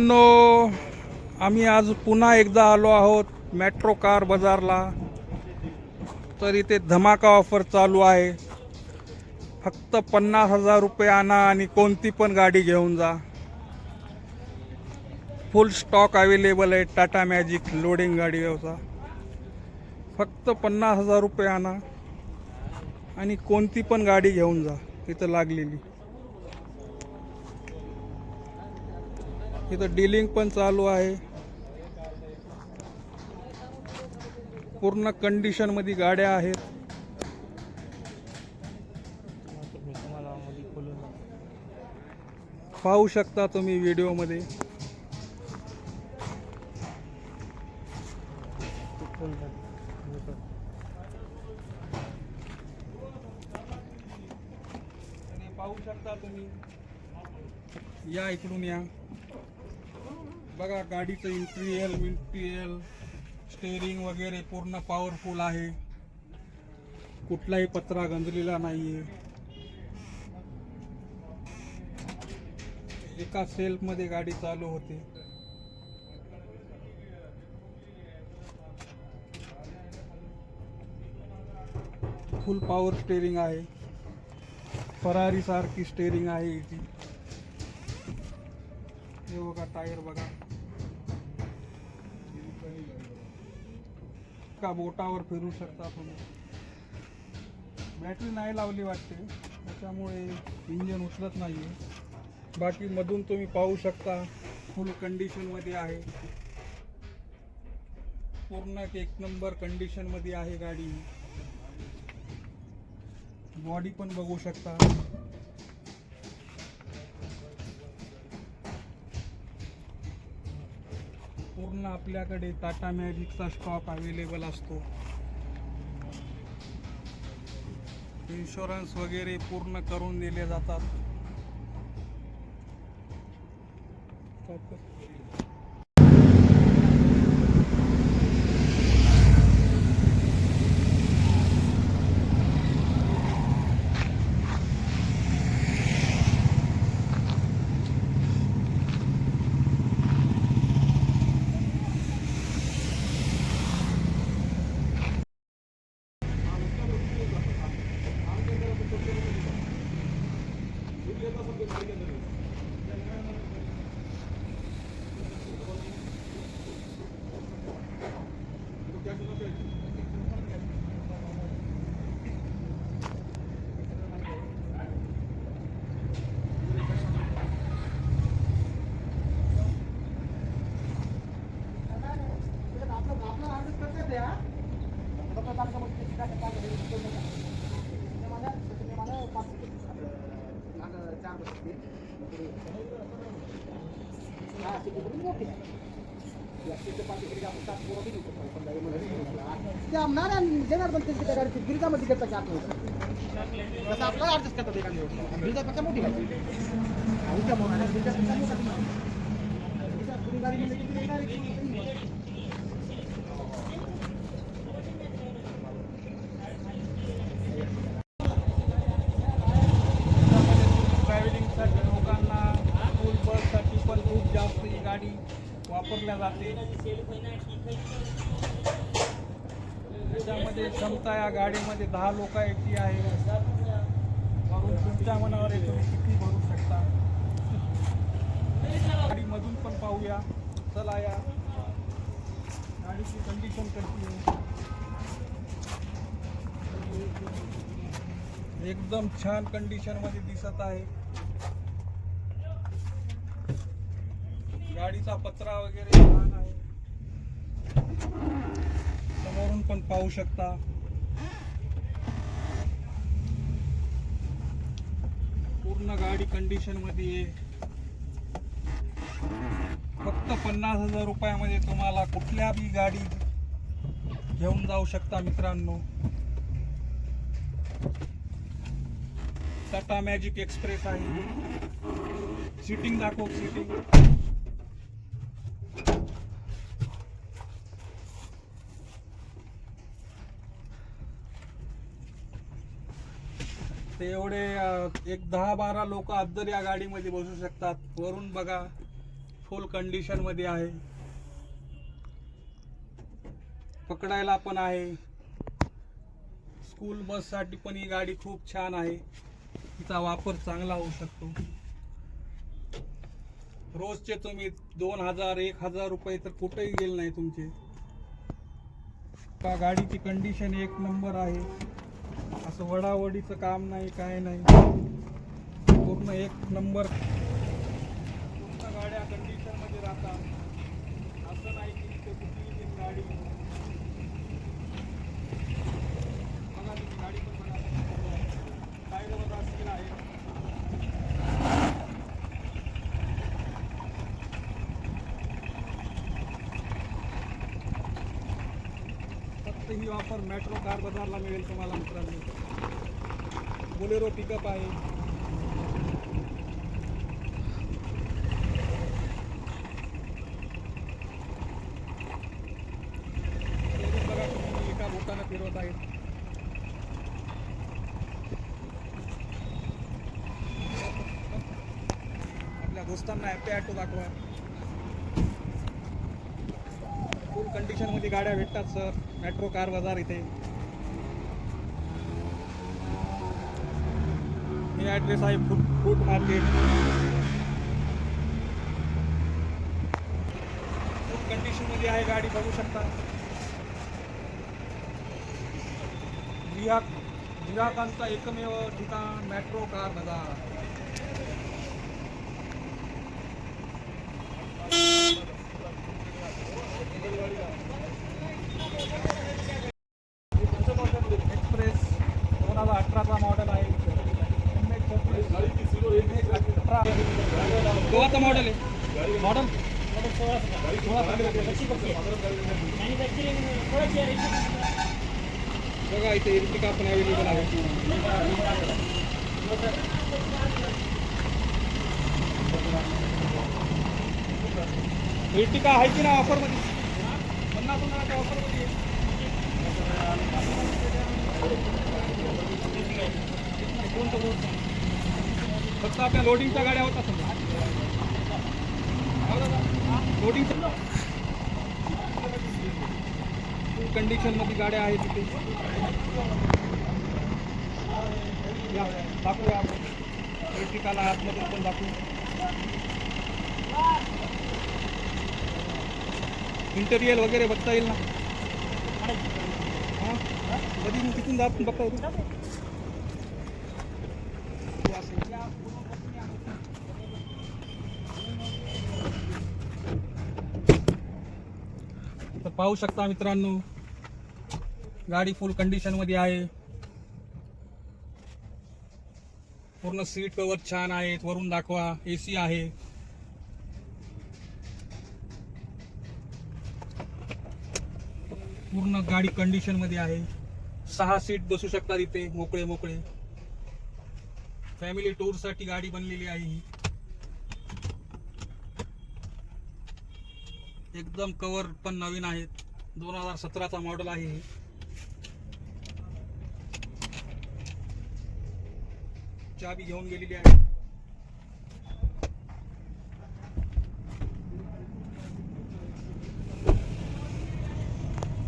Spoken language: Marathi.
नो आम्ही आज पुन्हा एकदा आलो आहोत मेट्रो कार बाजारला. तर इथे धमाका ऑफर चालू आहे. फक्त पन्नास हजार रुपये आणा आणि कोणती पण गाडी घेऊन जा. फुल स्टॉक अवेलेबल आहे टाटा मॅजिक लोडिंग गाडी गाडीचा फक्त पन्नास हजार रुपये आणा आणि कोणती पण गाडी घेऊन जा इथं लागलेली. इथं डीलिंग पण चालू आहे. पूर्ण कंडिशनमध्ये गाड्या आहेत. पाहू शकता तुम्ही व्हिडिओमध्ये पाहू शकता तुम्ही. या इकडून या. बघा गाडीचं इंट्रियल विंटिरियल स्टेअरिंग वगैरे पूर्ण पॉवरफुल आहे. कुठलाही पत्रा गंजलेला नाहीये. एका सेल्फमध्ये गाडी चालू होते. फुल पॉवर स्टेअरिंग आहे. फरारी सारखी स्टेअरिंग आहे इथे. हे बघा टायर बघा. का बोटावर फिरू शकता तुम्ही बॅटरी नाही लावली वाटते. त्याच्यामुळे इंजिन उचलत नाहीये. बाकी मधून तुम्ही पाहू शकता फुल कंडिशनमध्ये आहे. पूर्ण एक नंबर कंडिशनमध्ये आहे गाडी. बॉडी पण बघू शकता. पूर्ण आपल्याकडे टाटा मॅजिकचा स्टॉक अवेलेबल असतो. इन्शुरन्स वगैरे पूर्ण करून दिले जातात. मोठी गाडी आणि त्यामुळे आणि गिरिजापेक्षा मोठी गाडी. गिरिजा पुढे गाडी गेली की ती direct ट्रॅव्हलिंगसाठी लोकांना स्कूल बससाठी पण खूप जास्त ही गाडी वापरल्या जाते त्याच्यामध्ये क्षमता या गाडीमध्ये दहा लोकांची आहे. तुमच्या मनावर आहे तुम्ही किती भरू शकता? गाडीमधून पण पाहूया. चला या. गाडीची कंडिशन कशी आहे? एकदम छान कंडिशनमध्ये दिसत आहे. गाडीचा पत्रा वगैरे. छान आहे समोरून पण पाहू शकता. पूर्ण गाडी कंडिशनमध्ये आहे. फक्त पन्नास हजार रुपयामध्ये तुम्हाला कुठल्या बी गाडी घेऊन जाऊ शकता मित्रांनो. टाटा मॅजिक एक्सप्रेस आहे. सिटिंग दाखव सिटिंग ते एवढे अं, एक दहा बारा लोक अद्दर या गाडीमध्ये बसू शकतात. वरून बघा फुल कंडिशनमध्ये आहे. पकडायला पण आहे. स्कूल बससाठी पण ही गाडी खूप छान आहे. तिचा वापर चांगला होऊ शकतो. रोजचे तुम्ही दोन हजार एक हजार रुपये तर कुठेही गेले नाही तुमचे. का गाडीची कंडिशन एक नंबर आहे. असं वडावडीचं काम नाही काय नाही. पूर्ण एक नंबर पूर्ण गाड्या कंडिशनमध्ये राहतात असं नाही की इथे कुठली पण गाडी बघा तुम्ही गाडी पण बघा टायर बघा स्किल आहे फक्त ही ऑफर मेट्रो कार बाजारला मिळेल तुम्हाला मित्रांनो. बोलेरो पिकअप आहे. बघा तुम्ही एका बोटानं फिरवत आहेत. आपल्या दोस्तांना हॅपी ॲटो दाखवा. कंडिशनमध्ये कंडिशनमध्ये गाड्या भेटतात सर मेट्रो कार बाजार इथे. हे ॲड्रेस आहे फूड फूड मार्केट फूड कंडिशनमध्ये आहे गाडी बघू शकता. गिराक गिराकांचा एकमेव ठिकाण मेट्रो कार बाजार एक्सप्रेस दोन हजार अठराचा मॉडेल आहे. केव्हाचा मॉडेल आहे. मॉडेल बघा इथे इर्टिका पण अवेलेबल आहे. इर्टिका आहे की ना ऑफरमध्ये पन्नास हजाराच्या ऑफरमध्ये आहे. फक्त आपल्या लोडिंगच्या गाड्या होत्या समजा. लोडिंगच्या कंडिशनमध्ये गाड्या आहेत तिथे दाखवूया आपण. इलेक्ट्रिकाला आतमध्ये पण दाखवू. इंटेरियर वगैरे बघता येईल ना? हां? कधी तिथून जात बघता येईल हो, असं. तर पाहू शकता मित्रांनो गाडी फुल कंडिशनमध्ये आहे. पूर्ण सीट कवर छान आहेत वरून दाखवा एसी आहे. पूर्ण गाडी कंडिशनमध्ये आहे. सहा सीट बसू शकतात इथे मोकळे मोकळे फॅमिली टूरसाठी गाडी बनलेली आहे ही. एकदम कवर पण नवीन आहेत. दोन हजार सतराचा मॉडेल आहे हे. चाबी घेऊन गेलेली आहे.